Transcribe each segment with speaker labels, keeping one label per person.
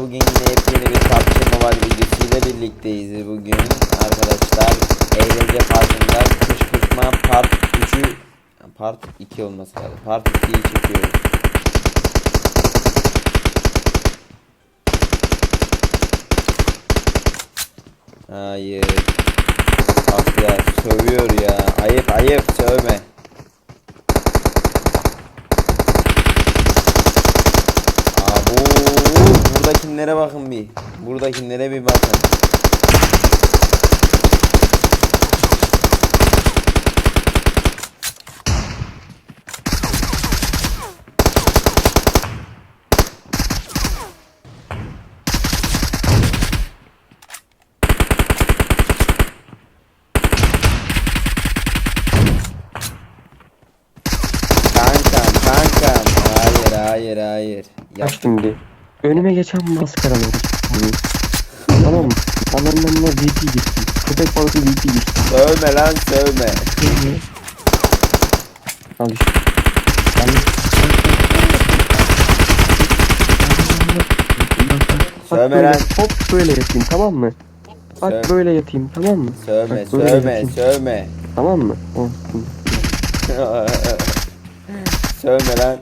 Speaker 1: Bugün yine yepyeni bir PUBG Mobile videosuyla birlikteyiz bugün arkadaşlar. Eğlence parkında kışkırtma part 3'ü part 2 olması lazım. Part 2'yi çekiyoruz. Hayır. Bak ya sövüyor ya. Ayıp ayıp sövme. Abu buradakilere bakın bir. Buradakilere bir bakın. Kankam kankam. Hayır hayır hayır. Ya,
Speaker 2: Bak şimdi. Önüme geçen maskara var. tamam mı? Onların önüne VP gitsin. Köpek balığı VP gitsin.
Speaker 1: sövme lan sövme.
Speaker 2: Al işte. Ben...
Speaker 1: Sövme lan.
Speaker 2: Hop böyle yatayım tamam mı? Bak
Speaker 1: Söv-
Speaker 2: böyle yatayım tamam mı?
Speaker 1: Sövme
Speaker 2: Bak böyle
Speaker 1: sövme
Speaker 2: yatayım,
Speaker 1: sövme.
Speaker 2: Tamam mı? Hı.
Speaker 1: sövme lan.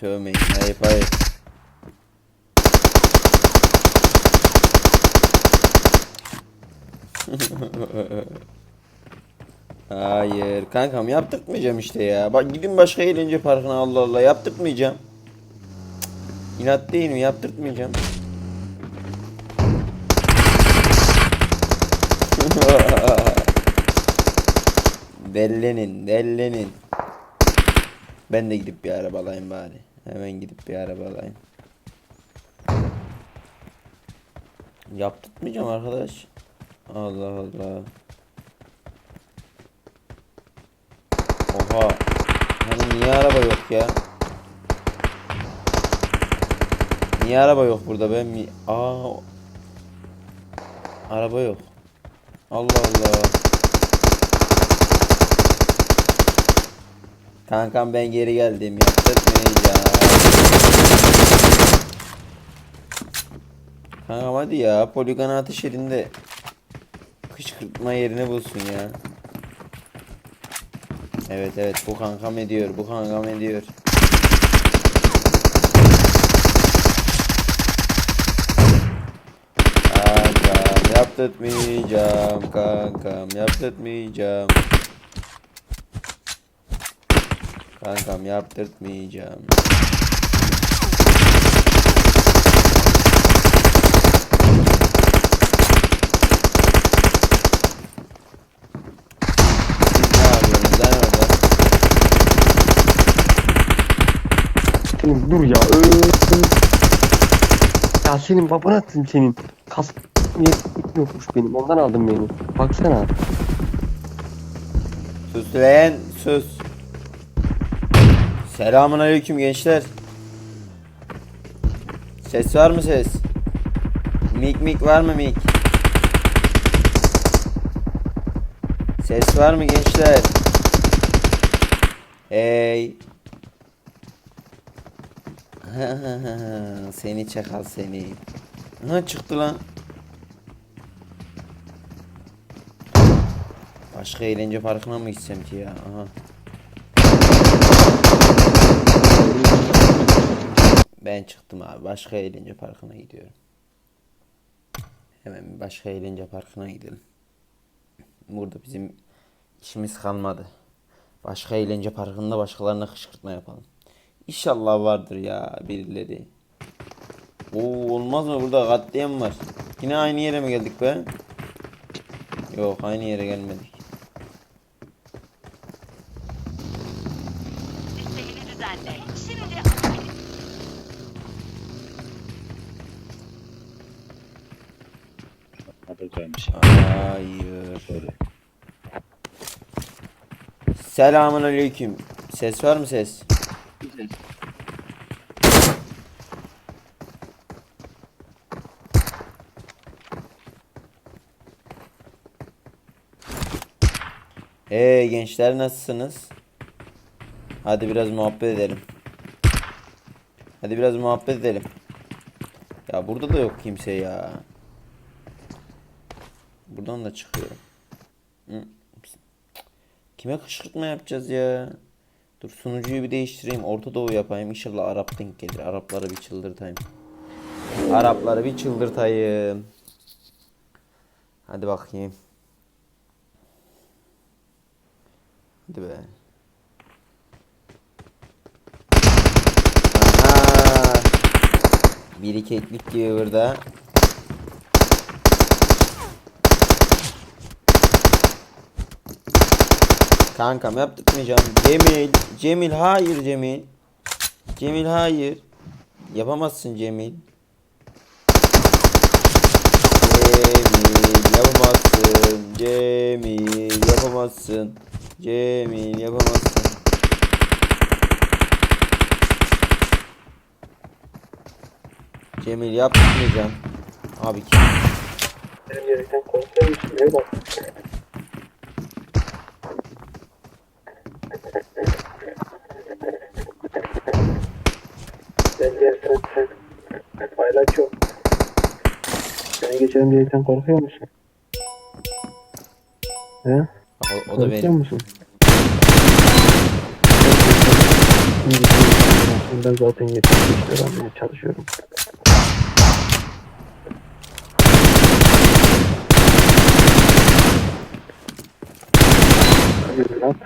Speaker 1: Sövmeyin ayıp ayıp. Hayır kankam yaptırtmayacağım işte ya. Bak gidin başka eğlence parkına Allah Allah yaptırtmayacağım. Cık, İnat değil mi yaptırtmayacağım. dellenin dellenin. Ben de gidip bir araba alayım bari. Hemen gidip bir araba alayım. Yaptırtmayacağım arkadaş. Allah Allah. Oha. Hani niye araba yok ya? Niye araba yok burada ben mi? Aa. Araba yok. Allah Allah. Kankam ben geri geldim. Yaptırmayacağım. Kankam hadi ya. Poligon ateş yerinde kışkırtma yerini bulsun ya. Evet evet bu kankam ediyor. Bu kankam ediyor. Kankam yaptırtmayacağım. Kankam yaptırtmayacağım. Kankam yaptırtmayacağım. Siz ne yapıyorsunuz lan orada?
Speaker 2: Senin dur ya. Ee, Ya senin babana attım senin. Kas yokmuş benim. Ondan aldım beni. Baksana.
Speaker 1: Sus lan sus. Selamun aleyküm gençler. Ses var mı ses? Mik mik var mı mik? Ses var mı gençler? Hey. seni çakal seni. Ha çıktı lan. Başka eğlence parkına mı gitsem ki ya? Aha. Ben çıktım abi. Başka eğlence parkına gidiyorum. Hemen başka eğlence parkına gidelim. Burada bizim işimiz kalmadı. Başka eğlence parkında başkalarına kışkırtma yapalım. İnşallah vardır ya birileri. Oo olmaz mı burada katliam var. Yine aynı yere mi geldik be? Yok aynı yere gelmedik.
Speaker 3: Listeni düzenle. Şimdi
Speaker 4: Güzelmiş.
Speaker 1: Hayır. Selamun aleyküm. Ses var mı ses? Ee gençler nasılsınız? Hadi biraz muhabbet edelim. Hadi biraz muhabbet edelim. Ya burada da yok kimse ya. Buradan da çıkıyorum. Kime kışkırtma yapacağız ya? Dur sunucuyu bir değiştireyim. Orta Doğu yapayım. İnşallah Arap denk gelir. Arapları bir çıldırtayım. Arapları bir çıldırtayım. Hadi bakayım. Hadi be. Aha. Bir iki etlik gibi burada. Kankam yaptırmayacağım. Cemil. Cemil hayır Cemil. Cemil hayır. Yapamazsın Cemil. Cemil yapamazsın. Cemil yapamazsın. Cemil yapamazsın. Cemil yapmayacağım. Abi kim?
Speaker 5: Paylaşıyor. Seni geçelim diyerekten korkuyor musun? He?
Speaker 1: O, o da
Speaker 5: Korkuyor
Speaker 1: benim.
Speaker 5: musun? Ben zaten 75 lira çalışıyorum. Hadi evlat.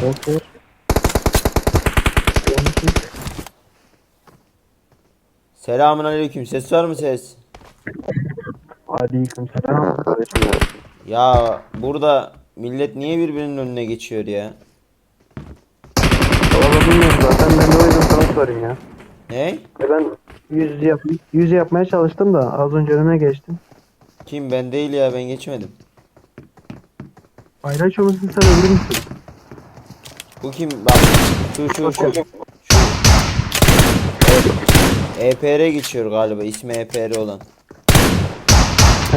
Speaker 5: Korkuyor.
Speaker 1: Selamun aleyküm. Ses var mı ses?
Speaker 5: Aleyküm selam.
Speaker 1: Ya burada millet niye birbirinin önüne geçiyor ya?
Speaker 5: Valla bilmiyorum zaten ben de o yüzden sana sorayım ya.
Speaker 1: Ne?
Speaker 5: E Ben yüz, yap yüz yapmaya çalıştım da az önce önüme geçtim.
Speaker 1: Kim ben değil ya ben geçmedim.
Speaker 5: Paylaşıyor musun sen öldür müsün?
Speaker 1: Bu kim? Bak şu şu şu. şu. EPR geçiyor galiba ismi EPR olan.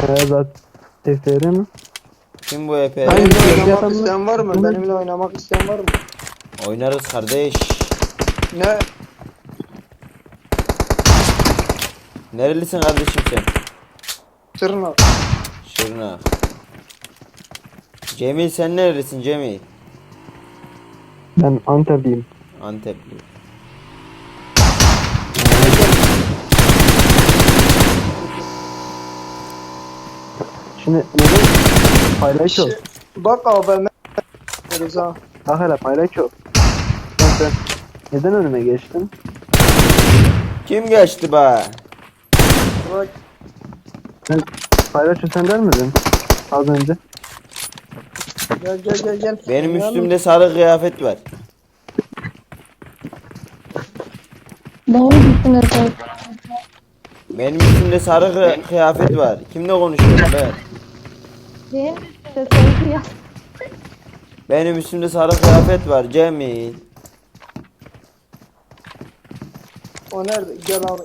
Speaker 5: He zaten TFR mi?
Speaker 1: Kim bu?
Speaker 5: Hangi-
Speaker 6: Benimle oynamak
Speaker 5: mı?
Speaker 6: isteyen var mı? Benimle oynamak isteyen var mı?
Speaker 1: Oynarız kardeş.
Speaker 6: Ne?
Speaker 1: Nerelisin kardeşim sen?
Speaker 6: Tırnak.
Speaker 1: Şırnak. Cemil sen nerelisin Cemil?
Speaker 5: Ben Antep'liyim.
Speaker 1: Antepli.
Speaker 5: Şimdi neden paylaşıyor?
Speaker 6: Şey, Bak AVM. Rıza.
Speaker 5: Bak hele paylaşıyor. Sen, sen neden önüme geçtin?
Speaker 1: Kim geçti be?
Speaker 6: Bak.
Speaker 5: Sen paylaşıyor sen der miydin? Az önce.
Speaker 6: Gel gel gel gel.
Speaker 1: Benim üstümde sarı kıyafet var.
Speaker 7: Doğru gittin Efe.
Speaker 1: Benim üstümde sarı kı- kıyafet var. Kimle konuşuyorsun be?
Speaker 7: Benim
Speaker 1: üstümde sarı kıyafet var Cemil.
Speaker 6: O nerede? Gel abi.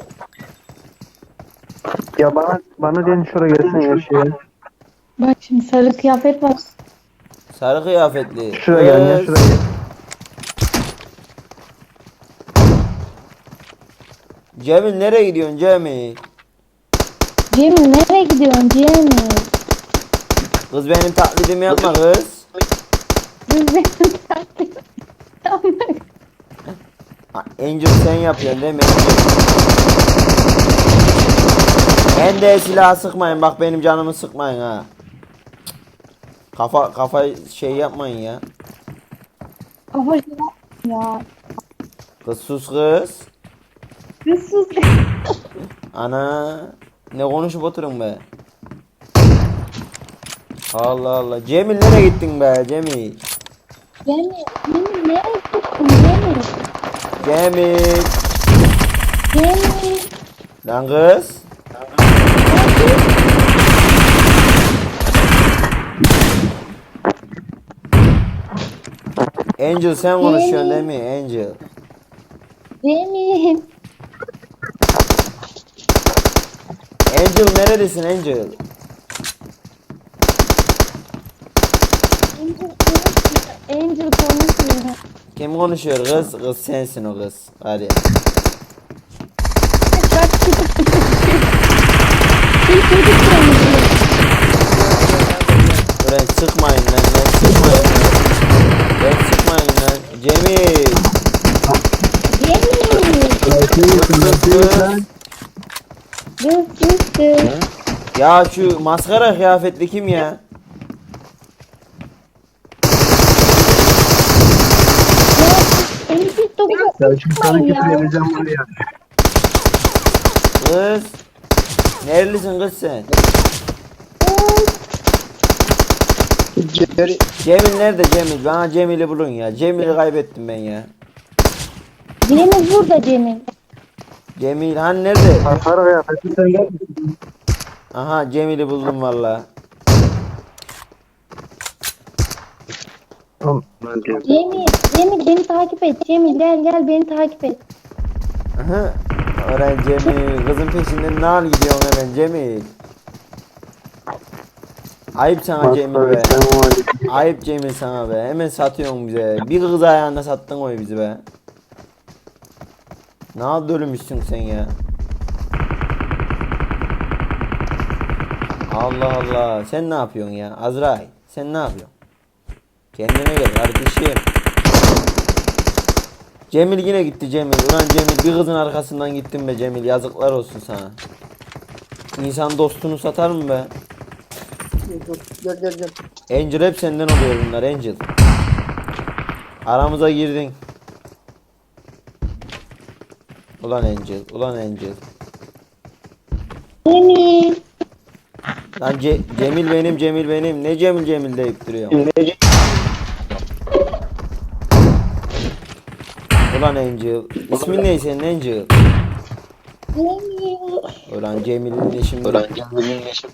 Speaker 5: Ya bana bana diyen şuraya gelsin ya şeye.
Speaker 7: Bak şimdi sarı kıyafet var.
Speaker 1: Sarı kıyafetli.
Speaker 5: Şuraya gelin ya şuraya gel.
Speaker 1: Cemil nereye gidiyorsun Cemil?
Speaker 7: Cemil nereye gidiyorsun Cemil?
Speaker 1: Kız benim taklidimi yapma kız.
Speaker 7: Biz benim taklit.
Speaker 1: Ha, Angel sen yapıyorsun değil mi? Ben de silah sıkmayın bak benim canımı sıkmayın ha. Kafa kafa şey yapmayın ya.
Speaker 7: Ama ya.
Speaker 1: Kız sus kız.
Speaker 7: Kız sus.
Speaker 1: Ana ne konuşup oturun be. Allah Allah. Cemil nereye gittin be Cemil?
Speaker 7: Cemil, Cemil nereye gittin Cemil?
Speaker 1: Cemil.
Speaker 7: Cemil.
Speaker 1: Lan kız. Angel sen konuşuyorsun değil mi? Angel.
Speaker 7: Cemil.
Speaker 1: Angel neredesin Angel?
Speaker 7: Angel konuşuyor.
Speaker 1: Kim konuşuyor kız? Kız sensin o kız. Hadi.
Speaker 7: Bak çocuk. Bir çocuk konuşuyor.
Speaker 1: Ulan sıkmayın lan lan sıkmayın lan. Lan sıkmayın lan. Cemil. Kız. Kız
Speaker 7: kız kız.
Speaker 1: Ya şu maskara kıyafetli kim? Ya
Speaker 7: M49'a
Speaker 5: Selçuk sana
Speaker 7: ya.
Speaker 5: küfür edeceğim var ya.
Speaker 1: Kız. Nerelisin kız sen?
Speaker 6: Geri.
Speaker 1: Cemil nerede Cemil? Bana Cemil'i bulun ya. Cemil'i kaybettim ben ya.
Speaker 7: Cemil burada Cemil.
Speaker 1: Cemil hani nerede?
Speaker 5: Sarı ya. Fethi sen gel.
Speaker 1: Aha Cemil'i buldum valla.
Speaker 5: Tamam.
Speaker 7: Cemil, Cemil beni takip et. Cemil gel gel beni takip et.
Speaker 1: Aha. Öğren Cemil. Kızın peşinden ne al gidiyorsun hemen Cemil. Ayıp sana Cemil be. Ayıp Cemil sana be. Hemen satıyorsun bize. Bir kız ayağında sattın oy bizi be. Ne yaptı ölmüşsün sen ya? Allah Allah. Sen ne yapıyorsun ya? Azrail. Sen ne yapıyorsun? Kendine gel kardeşim. Cemil yine gitti Cemil. Ulan Cemil bir kızın arkasından gittin be Cemil. Yazıklar olsun sana. İnsan dostunu satar mı be?
Speaker 6: Gel gel gel.
Speaker 1: Angel hep senden oluyor bunlar Angel. Aramıza girdin. Ulan Angel, ulan Angel.
Speaker 7: Cemil.
Speaker 1: Lan Ce- Cemil benim, Cemil benim. Ne Cemil Cemil deyip duruyor. Ulan Angel. İsmin ne senin Angel? Ulan Cemil'in eşim. Ulan Cemil'in eşim.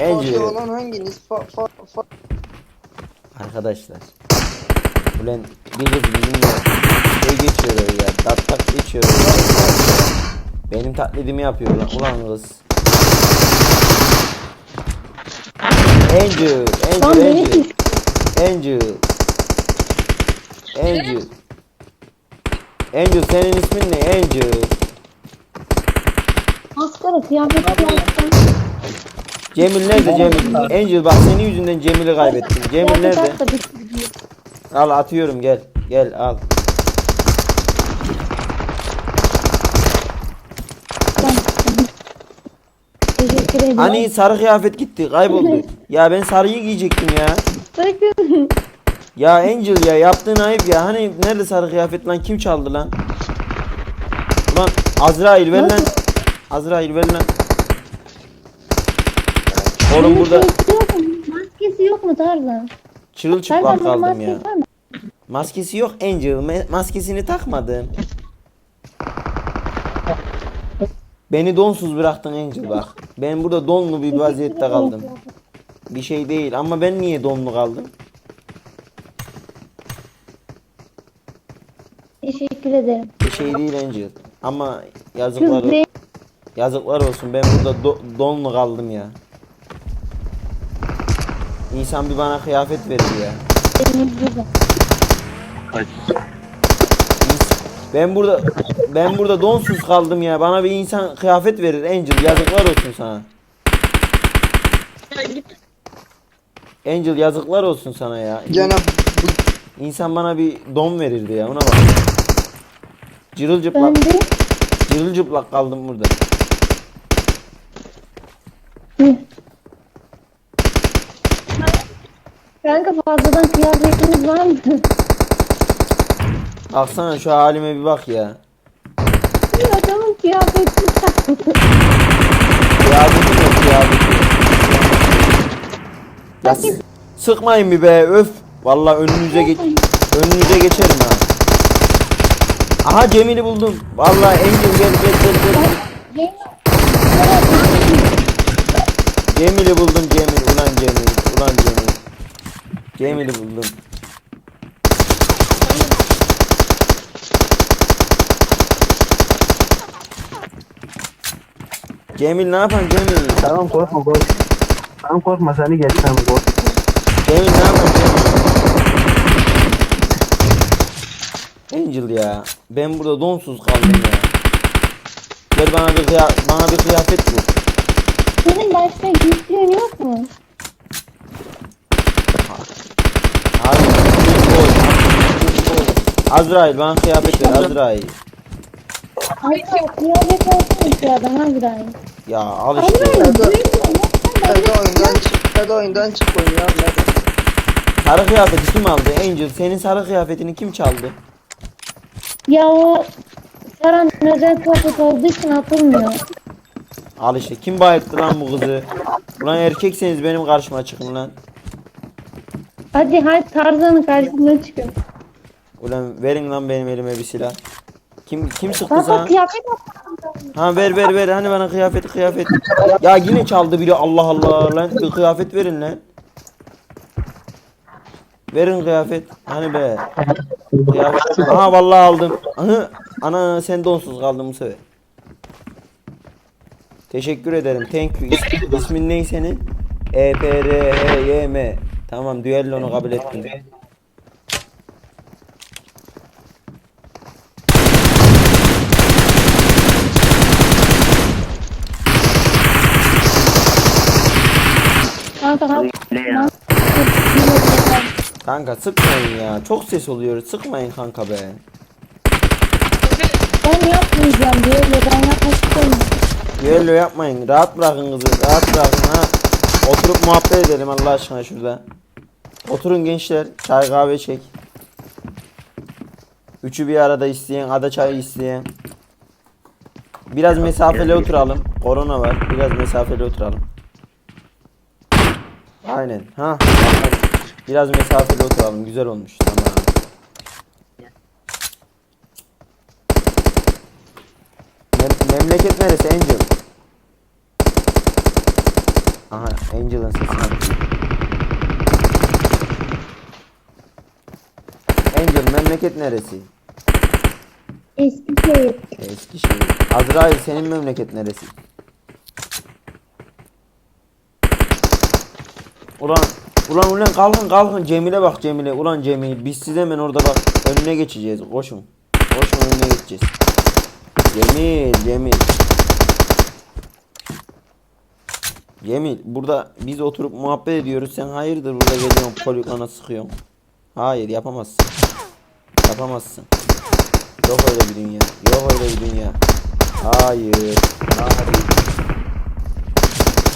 Speaker 1: Angel.
Speaker 6: Olan hanginiz? Fa, fa, fa.
Speaker 1: Arkadaşlar. Ulan bir kız bizimle şey geçiyor öyle ya. Tak tak geçiyor öyle. Benim taklidimi yapıyor lan. Ulan kız. Angel, Angel, Angel. Angel. Angel. Angel senin ismin ne? Angel.
Speaker 7: Maskara kıyafeti yaptım.
Speaker 1: Cemil nerede Cemil? Angel bak senin yüzünden Cemil'i kaybettim. Cemil
Speaker 7: Kıyafet
Speaker 1: nerede? Al atıyorum gel. Gel al. Hani sarı kıyafet gitti kayboldu. Ya ben sarıyı giyecektim ya.
Speaker 7: Bakın.
Speaker 1: Ya Angel ya yaptığın ayıp ya. Hani nerede sarı kıyafet lan kim çaldı lan? Ulan Azrail ver lan. Azrail ver lan. Oğlum burada
Speaker 7: Maskesi yok mu? Tarzan?
Speaker 1: çırılçıplak
Speaker 7: bunun
Speaker 1: kaldım ya.
Speaker 7: maskesi var mı?
Speaker 1: Maskesi yok Angel. Me- maskesini takmadım. Beni donsuz bıraktın Angel bak. Ben burada donlu bir vaziyette kaldım. Bir şey değil ama ben niye donlu kaldım?
Speaker 7: Teşekkür ederim.
Speaker 1: Bir şey değil Angel. Ama yazıklar
Speaker 7: Kız
Speaker 1: yazıklar olsun ben burada do- donlu kaldım ya. İnsan bir bana kıyafet verir ya.
Speaker 7: Benim burada.
Speaker 1: Ben burada ben burada donsuz kaldım ya. Bana bir insan kıyafet verir Angel. Yazıklar olsun sana. Angel yazıklar olsun sana ya.
Speaker 6: Gene
Speaker 1: İnsan bana bir don verirdi ya. Ona bak. Cırılcıplak,
Speaker 7: de
Speaker 1: cırılcıplak kaldım burada.
Speaker 7: Hı. Kanka fazladan kıyafetiniz var mı?
Speaker 1: Baksana şu halime bir bak ya.
Speaker 7: Bir adamın kıyafetini taktı.
Speaker 1: Kıyafetim yok kıyafetim. Ya sıkmayın bir be öf. Vallahi önünüze geç önünüze geçerim ha. Aha Cemil'i buldum. Vallahi Angel gel gel gel gel. Cemil'i buldum Cemil. Ulan Cemil. Ulan Cemil. Cemil'i buldum. Cemil ne yapan Cemil?
Speaker 5: Tamam korkma korkma. Sen korkma seni geçmem kork.
Speaker 1: Cemil ne yapıyorsun Cemil? Angel ya. Ben burada donsuz kaldım ya. Gel bana bir kıya bana bir kıyafet bul.
Speaker 7: Senin başka güçlüğün yok mu?
Speaker 1: Abi. Azrail bana kıyafet ver Azrail.
Speaker 7: Aynen kıyafet olsun ki adam Azrail.
Speaker 1: Ya al işte.
Speaker 7: Azrail
Speaker 6: Hadi. Hadi oyundan çık. Hadi oyundan çık oyun ya. Hadi.
Speaker 1: Sarı kıyafeti kim aldı? Angel senin sarı kıyafetini kim çaldı?
Speaker 7: Ya o Saran özel kıyafet olduğu için atılmıyor.
Speaker 1: Al işte kim bayıttı lan bu kızı? Ulan erkekseniz benim karşıma çıkın lan.
Speaker 7: Hadi hadi Tarzan'ın karşısına çıkın.
Speaker 1: Ulan verin lan benim elime bir silah. Kim kim sıktı sana?
Speaker 7: kıyafet
Speaker 1: Ha ver ver ver hani bana kıyafet kıyafet. Ya yine çaldı biri Allah Allah lan bir kıyafet verin lan. Verin kıyafet. Hani be. Kıyafet. Aha vallahi aldım. Aha. Ana sen donsuz kaldın bu sefer. Teşekkür ederim. Thank you. İs- İsmin ne senin? E P R H Y M. Tamam düellonu kabul ettim.
Speaker 7: kanka kanka.
Speaker 1: Kanka sıkmayın ya. Çok ses oluyor. Sıkmayın kanka be.
Speaker 7: Ben yapmayacağım diye ben yapmak istemiyorum.
Speaker 1: Düello yapmayın. Rahat bırakın kızı. Rahat bırakın ha. Oturup muhabbet edelim Allah aşkına şurada. Oturun gençler. Çay kahve çek. Üçü bir arada isteyen, ada çayı isteyen. Biraz mesafeli oturalım. Korona var. Biraz mesafeli oturalım. Aynen. Ha. Biraz mesafeli oturalım. Güzel olmuş. Tamam. Mem- memleket neresi Angel? Aha Angel'ın sesini. Angel memleket neresi?
Speaker 7: Eskişehir.
Speaker 1: Eskişehir. Azrail senin memleket neresi? Ulan ulan ulan kalkın kalkın. Cemile bak Cemile. Ulan Cemil biz siz hemen orada bak önüne geçeceğiz. Koşun. Koşun önüne geçeceğiz. Cemil Cemil. Cemil burada biz oturup muhabbet ediyoruz. Sen hayırdır burada geliyorsun polikana sıkıyorsun? Hayır yapamazsın. Yapamazsın. Yok öyle bir dünya. Yok öyle bir dünya. Hayır. Hayır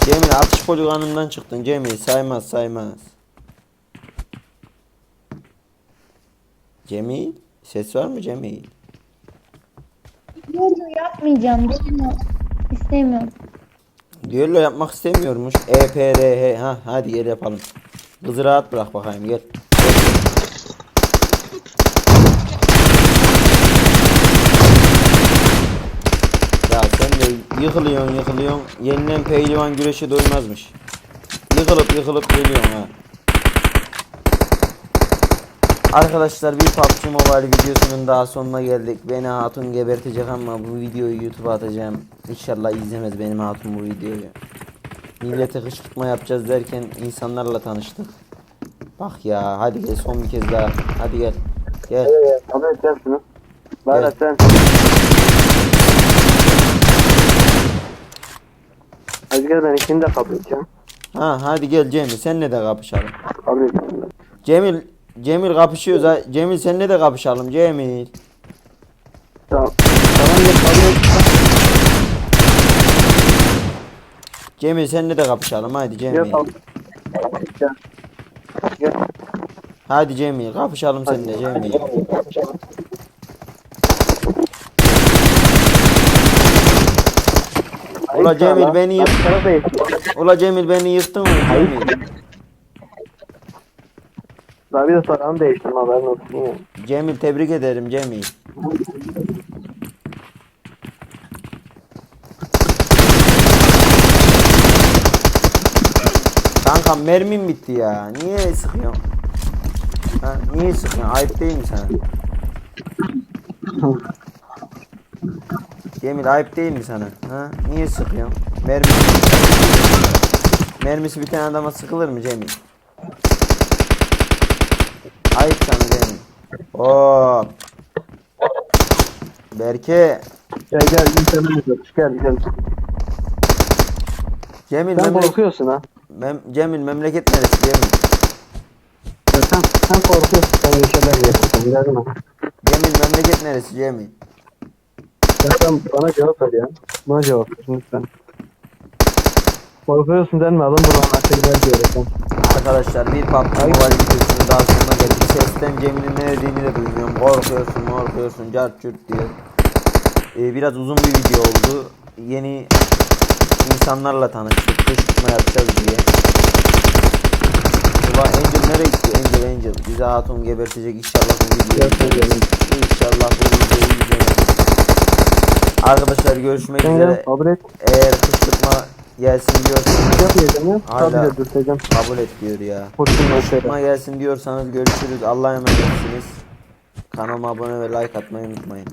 Speaker 1: Cemil atış poligonundan çıktın Cemil saymaz saymaz. Cemil ses var mı Cemil?
Speaker 7: Yok yapmayacağım. Ben istemiyorum.
Speaker 1: Düello yapmak istemiyormuş. E P R H ha hadi gel yapalım. Kızı rahat bırak bakayım gel. Ya sen de yıkılıyorsun yıkılıyorsun. Yenilen pehlivan güreşe doymazmış. Yıkılıp yıkılıp geliyorsun ha. Arkadaşlar bir PUBG Mobile videosunun daha sonuna geldik. Beni hatun gebertecek ama bu videoyu YouTube'a atacağım. İnşallah izlemez benim hatun bu videoyu. Millete kışkırtma yapacağız derken insanlarla tanıştık. Bak ya hadi gel son bir kez daha. Hadi gel. Gel.
Speaker 5: Kabul edeceğim şunu.
Speaker 1: Gel.
Speaker 5: Bana sen. Hadi gel ben ikini de edeceğim.
Speaker 1: Ha hadi gel Cemil senle de kapışalım.
Speaker 5: Ben.
Speaker 1: Cemil Cemil kapışıyoruz ha. Cemil senle de kapışalım Cemil.
Speaker 5: Tamam. Tamam gel et.
Speaker 1: Cemil senle de kapışalım hadi
Speaker 5: Gel
Speaker 1: Cemil.
Speaker 5: kabul. Gel. Gel.
Speaker 1: Hadi Cemil kapışalım seninle Cemil. Ula Cemil beni
Speaker 5: yetim.
Speaker 1: Ula Cemil beni yıktın mı Cemil?
Speaker 5: Daha bir de saranı değiştirme haberin olsun ya.
Speaker 1: Cemil tebrik ederim Cemil. Kanka mermim bitti ya. Niye sıkıyorsun? Ha, niye sıkıyorsun? Ayıp değil mi sana? Cemil ayıp değil mi sana? Ha? Niye sıkıyorsun? Mermim mermisi biten adama sıkılır mı Cemil? Ayıp sana Cemil. Oo. Berke.
Speaker 5: Gel gel yok. Gel gel.
Speaker 1: Cemil
Speaker 5: Sen
Speaker 1: memle-
Speaker 5: korkuyorsun ha.
Speaker 1: mem Cemil memleket neresi Cemil?
Speaker 5: Ya sen, sen korkuyorsun. Sen bir şeyler yapıyorsun. Ha.
Speaker 1: Cemil memleket neresi Cemil?
Speaker 5: Ya sen bana cevap ver ya. Bana cevap ver lütfen. Korkuyorsun denme alın buradan artık gel diyorum.
Speaker 1: Arkadaşlar bir PUBG Mobile videosunun daha sonuna geldik. Sesten Cemil'in ne dediğini de duymuyorum. Korkuyorsun, korkuyorsun, cart cürt diyor. Ee, biraz uzun bir video oldu. Yeni insanlarla tanıştık. Kışkırtma yapacağız diye. Ulan Angel nereye gitti? Angel Angel. Bizi hatun gebertecek inşallah bu videoyu. İnşallah bu videoyu izlemeyiz. Arkadaşlar görüşmek
Speaker 5: Sen
Speaker 1: üzere.
Speaker 5: kabul et.
Speaker 1: Eğer kışkırtma gelsin diyorsanız. Hala-
Speaker 5: Kabul et
Speaker 1: diyor ya. Kışkırtma gelsin diyorsanız görüşürüz. Allah'a emanetsiniz. Kanalıma abone ve like atmayı unutmayın.